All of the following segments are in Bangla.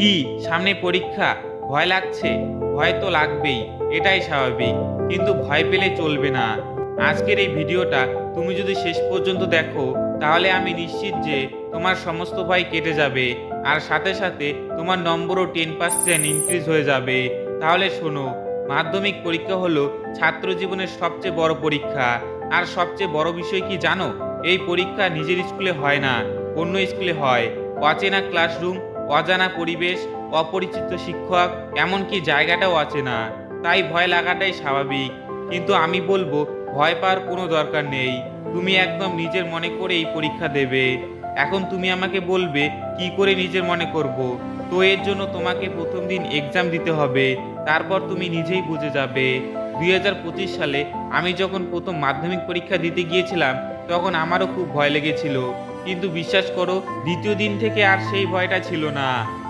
কি, সামনে পরীক্ষা? ভয় লাগছে? ভয় তো লাগবেই, এটাই স্বাভাবিক। কিন্তু ভয় পেলে চলবে না। আজকের এই ভিডিওটা তুমি যদি শেষ পর্যন্ত দেখো, তাহলে আমি নিশ্চিত যে তোমার সমস্ত ভয় কেটে যাবে। আর সাথে সাথে তোমার নম্বরও টেন পার্সেন্ট ইনক্রিজ হয়ে যাবে। তাহলে শোনো, মাধ্যমিক পরীক্ষা হলো ছাত্র জীবনের সবচেয়ে বড় পরীক্ষা। আর সবচেয়ে বড় বিষয় কি জানো? এই পরীক্ষা নিজের স্কুলে হয় না, অন্য স্কুলে হয়। অচেনা ক্লাসরুম অজানা পরিবেশ, অপরিচিত শিক্ষক, এমনকি জায়গাটাও অচেনা তাই ভয় লাগাটাই স্বাভাবিক। কিন্তু আমি বলব, ভয় পাওয়ার কোনো দরকার নেই। তুমি একদম নিজের মনে করে এই পরীক্ষা দেবে। এখন তুমি আমাকে বলবে, কি করে নিজের মনে করব? তো এর জন্য তোমাকে প্রথম দিন এক্সাম দিতে হবে। তারপর তুমি নিজেই বুঝে যাবে। দুই হাজার পঁচিশ সালে আমি যখন প্রথম মাধ্যমিক পরীক্ষা দিতে গিয়েছিলাম, তখন আমারও খুব ভয় লেগেছিল। কিন্তু বিশ্বাস করো, দ্বিতীয় দিন থেকে আর সেই ভয়টা ছিল না।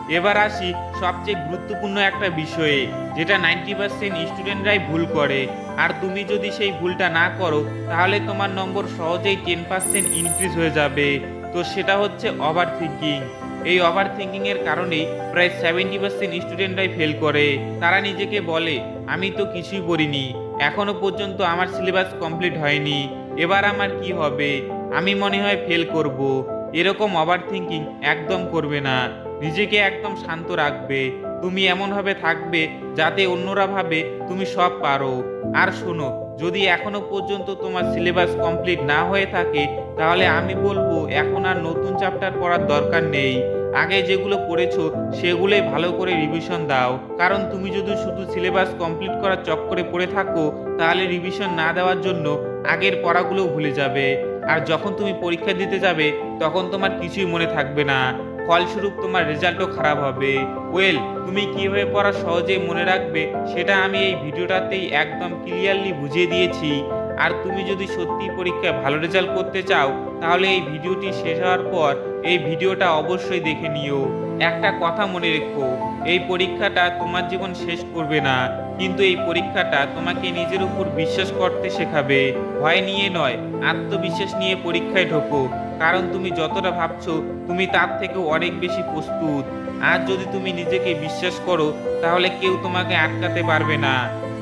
এবার আসি সবচেয়ে গুরুত্বপূর্ণ একটা বিষয়ে, যেটা নাইনটি পার্সেন্ট স্টুডেন্টরাই ভুল করে। আর তুমি যদি সেই ভুলটা না করো, তাহলে তোমার নম্বর সহজেই টেন পার্সেন্ট ইনক্রিজ হয়ে যাবে। তো সেটা হচ্ছে ওভার থিঙ্কিং এই ওভার থিঙ্কিংয়ের কারণেই প্রায় সেভেন্টি পার্সেন্ট স্টুডেন্টরাই ফেল করে। তারা নিজেকে বলে, আমি তো কিছুই পড়িনি। এখনও পর্যন্ত আমার সিলেবাস কমপ্লিট হয়নি। এবার আমার কি হবে? আমি মনে হয় ফেল করব। এরকম ওভার থিঙ্কিং একদম করবে না। নিজেকে একদম শান্ত রাখবে। তুমি এমনভাবে থাকবে যাতে অন্যরা ভাবে তুমি সব পারো। আর শোনো, যদি এখনও পর্যন্ত তোমার সিলেবাস কমপ্লিট না হয়ে থাকে, তাহলে আমি বলব এখন আর নতুন চ্যাপ্টার পড়ার দরকার নেই। আগে যেগুলো পড়েছো সেগুলোই ভালো করে রিভিশন দাও। কারণ তুমি যদি শুধু সিলেবাস কমপ্লিট করার চক্করে পড়ে থাকো, তাহলে রিভিশন না দেওয়ার জন্য আগের পড়াগুলো ভুলে যাবে। আর যখন তুমি পরীক্ষা দিতে যাবে, তখন তোমার কিছুই মনে থাকবে না। ফলস্বরূপ তোমার রেজাল্টও খারাপ হবে। ওয়েল, তুমি কীভাবে পড়া সহজে মনে রাখবে, সেটা আমি এই ভিডিওটাতেই একদম ক্লিয়ারলি বুঝিয়ে দিয়েছি। আর তুমি যদি সত্যি পরীক্ষায় ভালো রেজাল্ট করতে চাও, তাহলে এই ভিডিওটি শেষ হওয়ার পর এই ভিডিওটা অবশ্যই দেখে নিও। একটা কথা মনে রেখো এই পরীক্ষাটা তোমার জীবন শেষ করবে না, কিন্তু এই পরীক্ষাটা তোমাকে নিজের উপর বিশ্বাস করতে শেখাবে। ভয় নিয়ে নয়, আত্মবিশ্বাস নিয়ে পরীক্ষায় ঢোকো। কারণ তুমি যতটা ভাবছ, তুমি তার থেকেও অনেক বেশি প্রস্তুত। আর যদি তুমি নিজেকে বিশ্বাস করো, তাহলে কেউ তোমাকে আটকাতে পারবে না।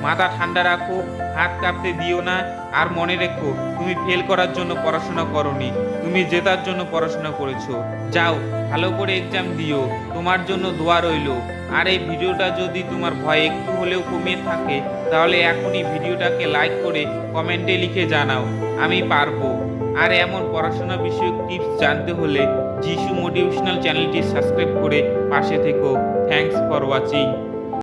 মাথা ঠান্ডা রাখো, হাত কাঁপতে দিও না, আর মনে রেখো, তুমি ফেল করার জন্য পড়াশোনা করনি, তুমি জেতার জন্য পড়াশোনা করেছ। যাও, ভালো করে এক্সাম দিও, তোমার জন্য দোয়া রইল। আর এই ভিডিওটা যদি তোমার ভয় একটু হলেও কমিয়ে থাকে, তাহলে এখনই ভিডিওটাকে লাইক করে কমেন্টে লিখে জানাও, আমি পারব। আর এমন পড়াশোনা বিষয়ক টিপস জানতে হলে যিশু মোটিভেশনাল চ্যানেলটি সাবস্ক্রাইব করে পাশে থেকো। Thanks for watching